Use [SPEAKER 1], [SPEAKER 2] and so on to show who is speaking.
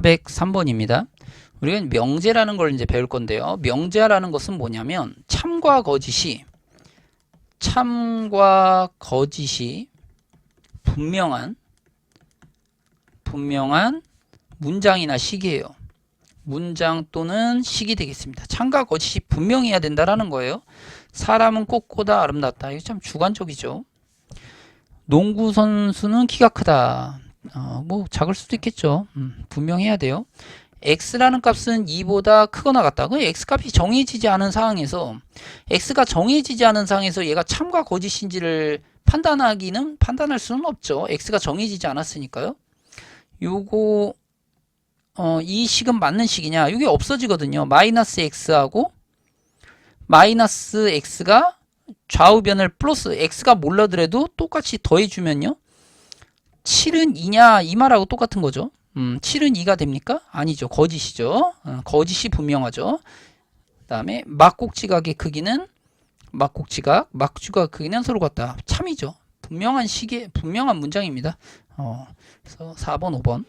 [SPEAKER 1] 403번입니다. 우리가 명제라는 걸 이제 배울 건데요. 명제라는 것은 뭐냐면 참과 거짓이 참과 거짓이 분명한 분명한 문장이나 식이에요. 문장 또는 식이 되겠습니다. 참과 거짓이 분명해야 된다라는 거예요. 사람은 꽃보다 아름답다. 이거 참 주관적이죠. 농구 선수는 키가 크다. 어, 뭐 작을 수도 있겠죠. 음, 분명해야 돼요. x라는 값은 2보다 크거나 같다. 그 x 값이 정해지지 않은 상황에서 x가 정해지지 않은 상황에서 얘가 참과 거짓인지를 판단하기는 판단할 수는 없죠. x가 정해지지 않았으니까요. 요거 어, 이 식은 맞는 식이냐? 이게 없어지거든요. 마이너스 x하고 마이너스 x가 좌우변을 플러스 x가 몰라더라도 똑같이 더해주면요. 7은 2냐 이 말하고 똑같은 거죠. 음, 7은 2가 됩니까? 아니죠. 거짓이죠. 어, 거짓이 분명하죠. 그 다음에 막곡지각의 크기는 막곡지각, 막주각 크기는 서로 같다. 참이죠. 분명한 시계, 분명한 문장입니다. 어, 그래서 4번, 5번.